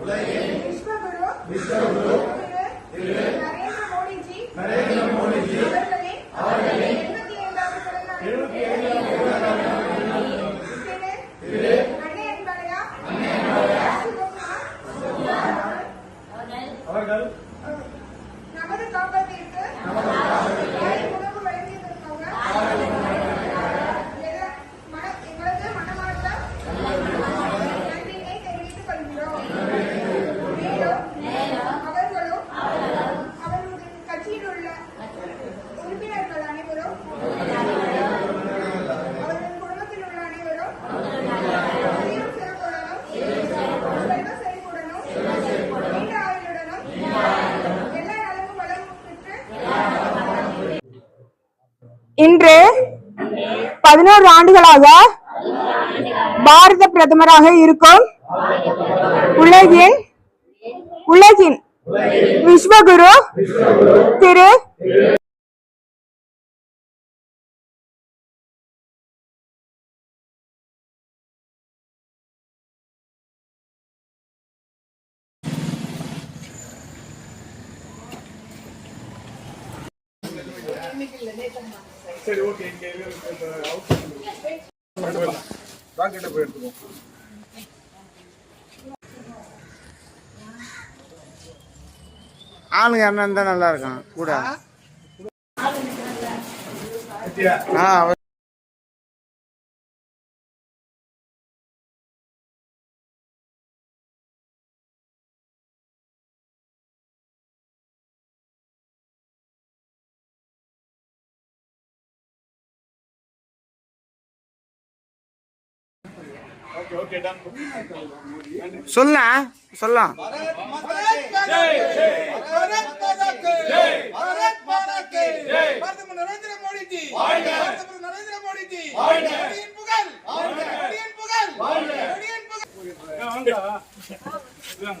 விஸ்வகுரு திரு நரேந்திர மோடிஜி. அவர்களின் எழுபத்தி ஐந்தாவது பிறந்த நாளை திரு அன்னையன்பாளையா சிவகுமார் அவர்கள் நமது காப்பகத்திற்கு இன்று பதினோரு ஆண்டுகளாக பாரத பிரதமராக இருக்கும் உலகின் உலகின் விஸ்வகுரு திரு சரி ஓகே இங்க ராக்கெட்டை போய் எடுத்துக்கோ ஆளுங்க இருந்தா நல்லா இருக்கும் கூட. ஆ? சொல்ல சொல்லலாம் நரேந்திர மோடிஜி நரேந்திர மோடிஜி புகழ் புகழ் புகழ்